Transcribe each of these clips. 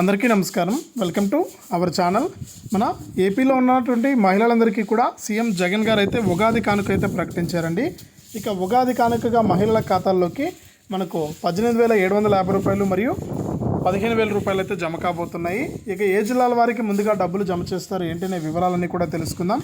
అందరికీ నమస్కారం. Welcome to our channel. మన ఏపీలో ఉన్నటువంటి మహిళలందరికీ కూడా సీఎం జగన్ గారు అయితే ఉగాది కానుక అయితే ప్రకటించారండి. ఇక ఉగాది కానుకగా మహిళల ఖాతాల్లోకి మనకు పద్దెనిమిది వేల ఏడు వందల యాభై రూపాయలు మరియు పదిహేను వేల రూపాయలు అయితే జమ కాబోతున్నాయి. ఇక ఏ జిల్లాల వారికి ముందుగా డబ్బులు జమ చేస్తారు ఏంటనే వివరాలన్నీ కూడా తెలుసుకుందాం.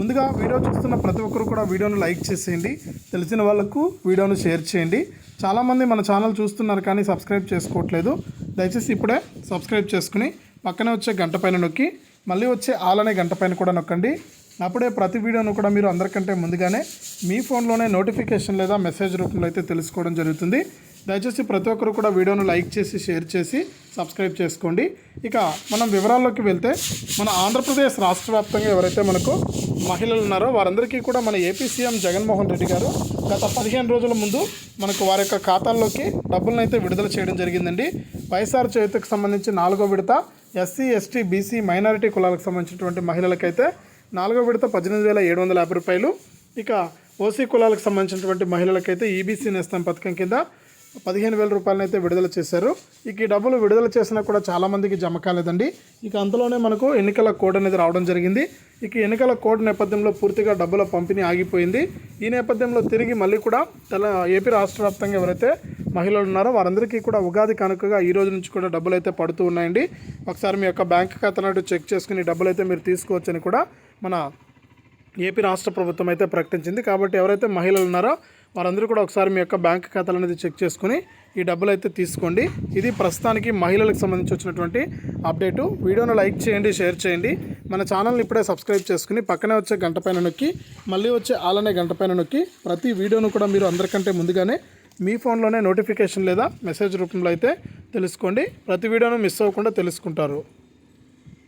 ముందుగా వీడియో చూస్తున్న ప్రతి ఒక్కరు కూడా వీడియోను లైక్ చేసేయండి. తెలిసిన వాళ్ళకు వీడియోను షేర్ చేయండి. చాలామంది మన ఛానల్ చూస్తున్నారు కానీ సబ్స్క్రైబ్ చేసుకోవట్లేదు. దయచేసి ఇప్పుడే సబ్స్క్రైబ్ చేసుకుని పక్కనే వచ్చే గంట పైన నొక్కి మళ్ళీ వచ్చే ఆలనే గంట పైన కూడా నొక్కండి. అప్పుడే ప్రతి వీడియోను కూడా మీరు అందరికంటే ముందుగానే మీ ఫోన్లోనే నోటిఫికేషన్ లేదా మెసేజ్ రూపంలో అయితే తెలుసుకోవడం జరుగుతుంది. దయచేసి ప్రతి ఒక్కరు కూడా వీడియోను లైక్ చేసి షేర్ చేసి సబ్స్క్రైబ్ చేసుకోండి. ఇక మనం వివరాల్లోకి వెళ్తే మన ఆంధ్రప్రదేశ్ రాష్ట్ర వ్యాప్తంగా ఎవరైతే మనకు మహిళలు ఉన్నారో వారందరికీ కూడా మన ఏపీ సీఎం జగన్మోహన్ రెడ్డి గారు గత పదిహేను రోజుల ముందు మనకు వారి యొక్క ఖాతాల్లోకి డబ్బులను అయితే విడుదల చేయడం జరిగిందండి. వైఎస్ఆర్ చేతికి సంబంధించి నాలుగో విడత ఎస్సీ ఎస్టీ బీసీ మైనారిటీ కులాలకు సంబంధించినటువంటి మహిళలకైతే నాలుగో విడత పద్దెనిమిది వేల ఏడు వందల యాభై రూపాయలు. ఇక ఓసీ కులాలకు సంబంధించినటువంటి మహిళలకైతే ఈబీసీ నేస్తం పథకం కింద పదిహేను వేల రూపాయలను అయితే విడుదల చేశారు. ఇక ఈ డబ్బులు విడుదల చేసినా కూడా చాలామందికి జమ కాలేదండి. ఇక అంతలోనే మనకు ఎన్నికల కోడ్ అనేది రావడం జరిగింది. ఇక ఎన్నికల కోడ్ నేపథ్యంలో పూర్తిగా డబ్బుల పంపిణీ ఆగిపోయింది. ఈ నేపథ్యంలో తిరిగి మళ్ళీ కూడా తెల ఏపీ రాష్ట్ర వ్యాప్తంగా ఎవరైతే మహిళలు ఉన్నారో వారందరికీ కూడా ఉగాది కనుకగా ఈ రోజు నుంచి కూడా డబ్బులు అయితే పడుతూ ఉన్నాయండి. ఒకసారి మీ యొక్క బ్యాంక్ ఖాతాను చెక్ చేసుకుని డబ్బులు అయితే మీరు తీసుకోవచ్చని కూడా మన ఏపీ రాష్ట్ర ప్రభుత్వం అయితే ప్రకటించింది. కాబట్టి ఎవరైతే మహిళలు ఉన్నారో వారందరూ కూడా ఒకసారి మీ యొక్క బ్యాంక్ ఖాతాలు అనేది చెక్ చేసుకుని ఈ డబ్బులు అయితే తీసుకోండి. ఇది ప్రస్తుతానికి మహిళలకు సంబంధించి వచ్చినటువంటి అప్డేటు వీడియోను లైక్ చేయండి షేర్ చేయండి. మన ఛానల్ని ఇప్పుడే సబ్స్క్రైబ్ చేసుకుని పక్కనే వచ్చే గంట పైన నొక్కి మళ్ళీ వచ్చే ఆలనే గంట పైన నొక్కి ప్రతి వీడియోను కూడా మీరు అందరికంటే ముందుగానే మీ ఫోన్లోనే నోటిఫికేషన్ లేదా మెసేజ్ రూపంలో అయితే తెలుసుకోండి. ప్రతి వీడియోను మిస్ అవ్వకుండా తెలుసుకుంటారు.